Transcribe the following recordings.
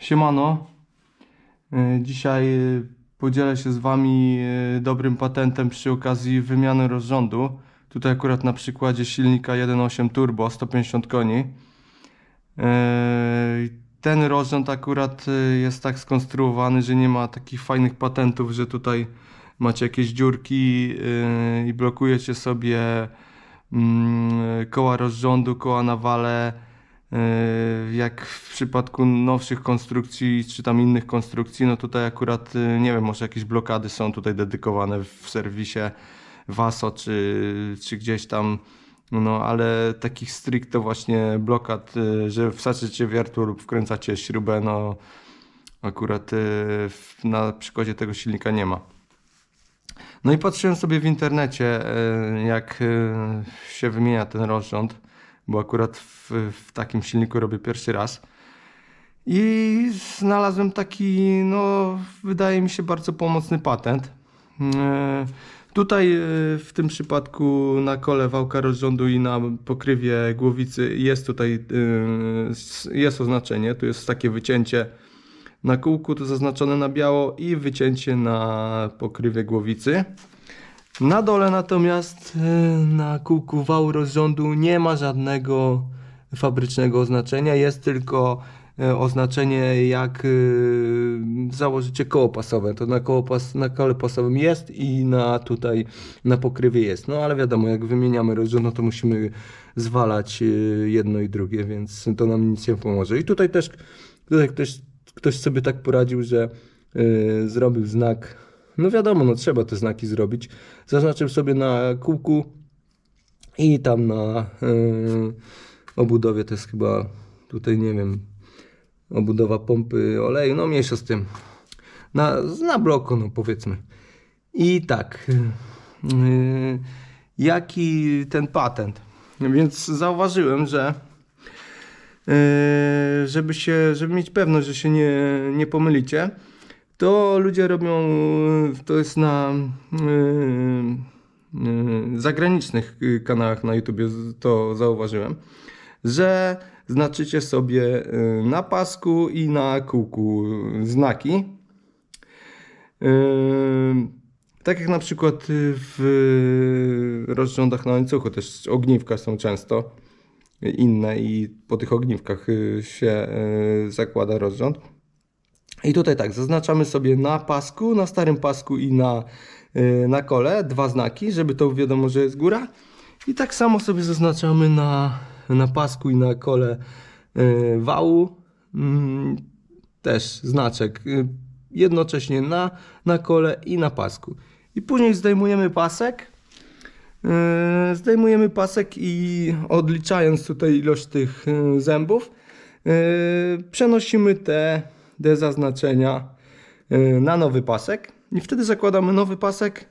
Siemano. Y, Dzisiaj y, podzielę się z Wami y, dobrym patentem przy okazji wymiany rozrządu. Tutaj akurat na przykładzie silnika 1.8 turbo 150 koni. Ten rozrząd akurat jest tak skonstruowany, że nie ma takich fajnych patentów, że tutaj macie jakieś dziurki i blokujecie sobie mm, koła rozrządu, koła na wale. Yy, Jak w przypadku nowszych konstrukcji, czy tam innych konstrukcji, no tutaj akurat, yy, nie wiem, może jakieś blokady są tutaj dedykowane w serwisie Vaso, czy, czy gdzieś tam, no ale takich stricte właśnie blokad, yy, że wsadzicie wiertło lub wkręcacie śrubę, no akurat w- na przykładzie tego silnika nie ma. No i patrzyłem sobie w internecie, jak się wymienia ten rozrząd, bo akurat w, w takim silniku robię pierwszy raz. I znalazłem taki, no, wydaje mi się bardzo pomocny patent. E, Tutaj e, w tym przypadku na kole wałka rozrządu i na pokrywie głowicy jest tutaj e, jest oznaczenie, tu jest takie wycięcie na kółku, to zaznaczone na biało i wycięcie na pokrywie głowicy. Na dole natomiast e, na kółku wału rozrządu nie ma żadnego fabrycznego oznaczenia, jest tylko e, oznaczenie jak e, założycie koło pasowe. To na, koło pas, na kole pasowym jest i na tutaj na pokrywie jest. No ale wiadomo, jak wymieniamy rozrząd, no to musimy zwalać jedno i drugie, więc to nam nic nie pomoże. I tutaj też tutaj ktoś, ktoś sobie tak poradził, że zrobił znak no wiadomo, no trzeba te znaki zrobić. Zaznaczył sobie na kółku i tam na yy, obudowie to jest chyba tutaj nie wiem obudowa pompy oleju, no mniejsza z tym. Na, na bloku, no powiedzmy. I tak. Yy, jaki ten patent? Więc zauważyłem, że yy, żeby się, żeby mieć pewność, że się nie, nie pomylicie, to ludzie robią, y, to jest na y, y, zagranicznych y, kanałach na YouTube to zauważyłem, że znaczycie sobie y, na pasku i na kółku znaki. Y, Tak jak na przykład w rozrządach na łańcuchu też ogniwka są często inne i po tych ogniwkach się zakłada rozrząd. I tutaj tak, zaznaczamy sobie na pasku, na starym pasku i na, y, na kole dwa znaki, żeby to wiadomo, że jest góra. I tak samo sobie zaznaczamy na, na pasku i na kole y, wału mm, też znaczek y, jednocześnie na, na kole i na pasku. I później zdejmujemy pasek. Zdejmujemy pasek i odliczając tutaj ilość tych zębów, przenosimy te, te zaznaczenia yy, na nowy pasek i wtedy zakładamy nowy pasek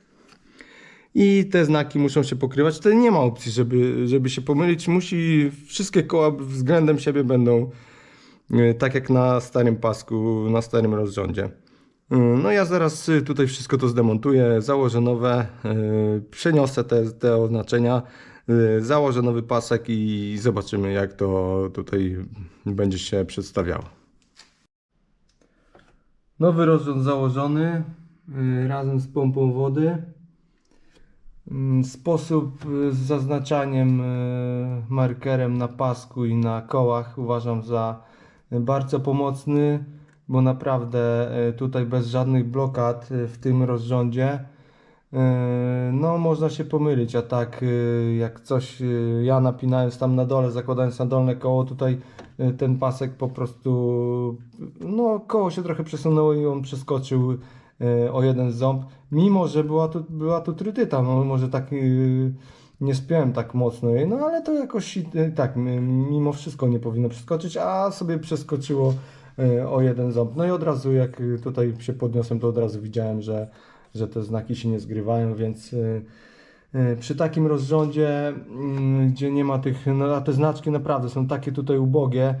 i te znaki muszą się pokrywać. Wtedy nie ma opcji, żeby, żeby się pomylić. Musi, wszystkie koła względem siebie będą yy, tak jak na starym pasku, na starym rozrządzie. Yy, No ja zaraz y, tutaj wszystko to zdemontuję, założę nowe, przeniosę te, te oznaczenia, założę nowy pasek i zobaczymy jak to tutaj będzie się przedstawiało. Nowy rozrząd założony yy, razem z pompą wody. Mm, Sposób y, z zaznaczaniem y, markerem na pasku i na kołach uważam za y, bardzo pomocny, bo naprawdę y, tutaj bez żadnych blokad y, w tym rozrządzie y, no można się pomylić, a tak y, jak coś y, ja napinając tam na dole, zakładając na dolne koło, tutaj ten pasek po prostu no koło się trochę przesunęło i on przeskoczył o jeden ząb, mimo że była tu, była tu trytyta, no może tak nie spiąłem tak mocno jej, no ale to jakoś tak mimo wszystko nie powinno przeskoczyć, a sobie przeskoczyło o jeden ząb. No i od razu jak tutaj się podniosłem, to od razu widziałem, że, że te znaki się nie zgrywają, więc y, y, przy takim rozrządzie, mm, gdzie nie ma tych, no a te znaczki naprawdę są takie tutaj ubogie,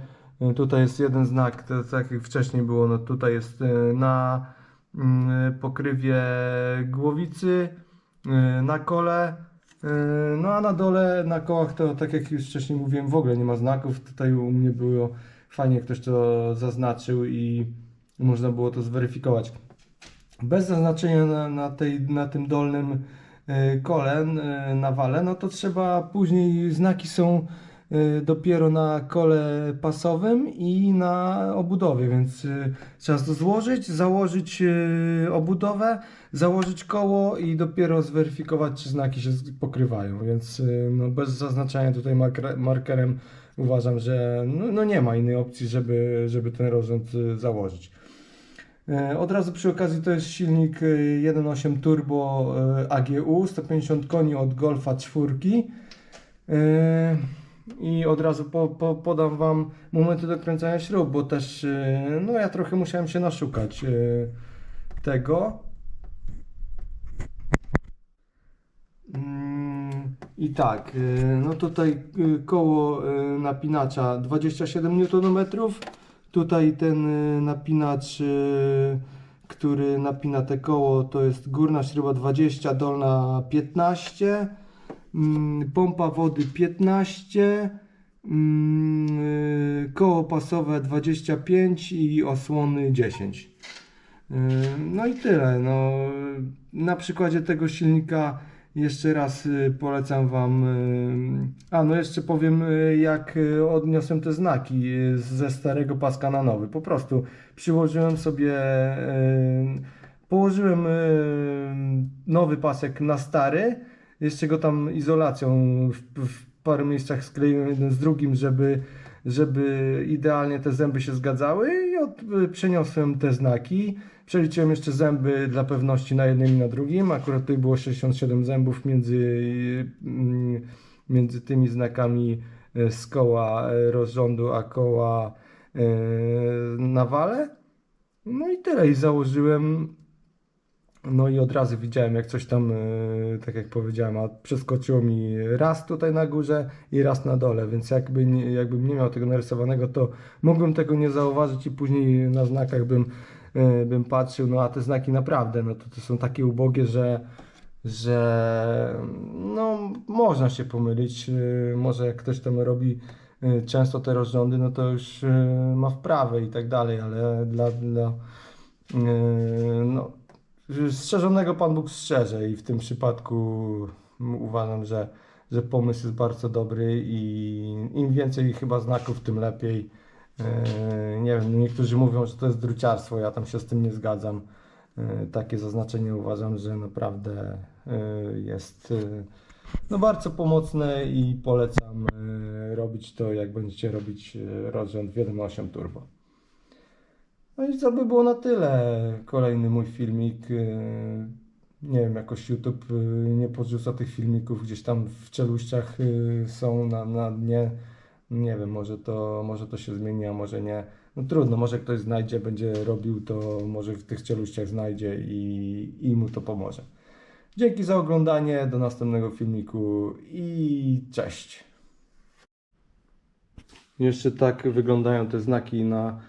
y, tutaj jest jeden znak, to tak jak wcześniej było, no tutaj jest na mm, pokrywie głowicy, na kole, no a na dole, na kołach to tak jak już wcześniej mówiłem, w ogóle nie ma znaków, tutaj u mnie było fajnie ktoś to zaznaczył i można było to zweryfikować. Bez zaznaczenia na, na, tej, na tym dolnym e, kole, e, na wale, no to trzeba później, znaki są e, dopiero na kole pasowym i na obudowie, więc trzeba to złożyć, założyć obudowę, założyć koło i dopiero zweryfikować, czy znaki się pokrywają, więc no, bez zaznaczania tutaj marker, markerem uważam, że no, no nie ma innej opcji, żeby, żeby ten rozrząd założyć. E, Od razu przy okazji to jest silnik e, 1.8 turbo e, AGU, 150 koni od Golfa 4. E, I od razu po, po, podam Wam momenty do kręcenia śrub, bo też e, no ja trochę musiałem się naszukać e, tego. Mm, I tak, e, no tutaj e, koło e, napinacza 27 Nm. Tutaj ten y, napinacz, y, który napina te koło, to jest górna śruba 20, dolna 15, mm, pompa wody 15, mm, y, koło pasowe 25 i osłony 10. Y, No i tyle. No, na przykładzie tego silnika jeszcze raz y, polecam Wam. y, A no jeszcze powiem, y, jak odniosłem te znaki ze starego paska na nowy. Po prostu przyłożyłem sobie, położyłem nowy pasek na stary, jeszcze go tam izolacją w, w paru miejscach skleiłem jeden z drugim, żeby, żeby idealnie te zęby się zgadzały od, y, przeniosłem te znaki. Przeliczyłem jeszcze zęby dla pewności na jednym i na drugim. Akurat tutaj było 67 zębów między, mm, między tymi znakami e, z koła e, rozrządu, a koła e, na. No i tyle. I założyłem. No i od razu widziałem, jak coś tam, e, tak jak powiedziałem, a przeskoczyło mi raz tutaj na górze i raz na dole, więc jakby jakbym nie miał tego narysowanego, to mógłbym tego nie zauważyć i później na znakach bym y, bym patrzył, no a te znaki naprawdę, no to, to są takie ubogie, że, że no można się pomylić, y, może jak ktoś tam robi często te rozrządy, no to już ma wprawę i tak dalej, ale dla, dla no, strzeżonego Pan Bóg strzeże i w tym przypadku uważam, że, że pomysł jest bardzo dobry i im więcej chyba znaków, tym lepiej. Yy, Nie wiem, niektórzy mówią, że to jest druciarstwo, ja tam się z tym nie zgadzam. Yy, Takie zaznaczenie uważam, że naprawdę yy, jest no bardzo pomocne i polecam robić to, jak będziecie robić rozrząd w 1.8 turbo. No i to by było na tyle. Kolejny mój filmik. yy, Nie wiem, jakoś YouTube yy, nie podrzuca tych filmików, gdzieś tam w czeluściach yy, są na, na dnie. Nie wiem, może to, może to się zmieni, a może nie. No trudno, może ktoś znajdzie, będzie robił to, może w tych czeluściach znajdzie i, i mu to pomoże. Dzięki za oglądanie, do następnego filmiku i cześć. Jeszcze tak wyglądają te znaki na, e,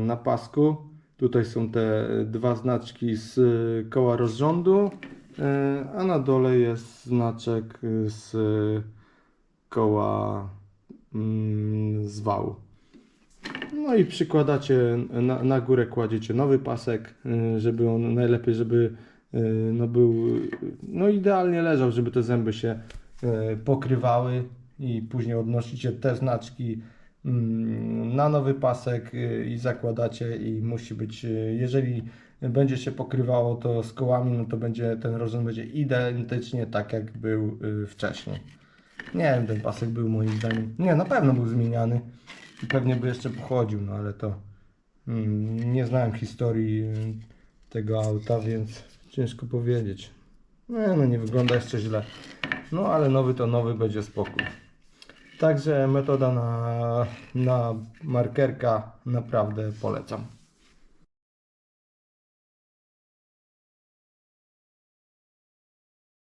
na pasku. Tutaj są te dwa znaczki z e, koła rozrządu, e, a na dole jest znaczek z koła mm, z wału. No i przykładacie na, na górę kładziecie nowy pasek, żeby on najlepiej, żeby no był no idealnie leżał, żeby te zęby się pokrywały i później odnosicie te znaczki na nowy pasek y, i zakładacie i musi być, y, jeżeli będzie się pokrywało to z kołami, no to będzie ten rozrząd będzie identycznie tak jak był y, wcześniej. Nie wiem, ten pasek był moim zdaniem. Nie, na pewno był zmieniany. I pewnie by jeszcze pochodził, no ale to mm, nie znałem historii tego auta, więc ciężko powiedzieć. Nie, no nie wygląda jeszcze źle. No ale nowy to nowy, będzie spokój. Także metoda na, na markerka naprawdę polecam.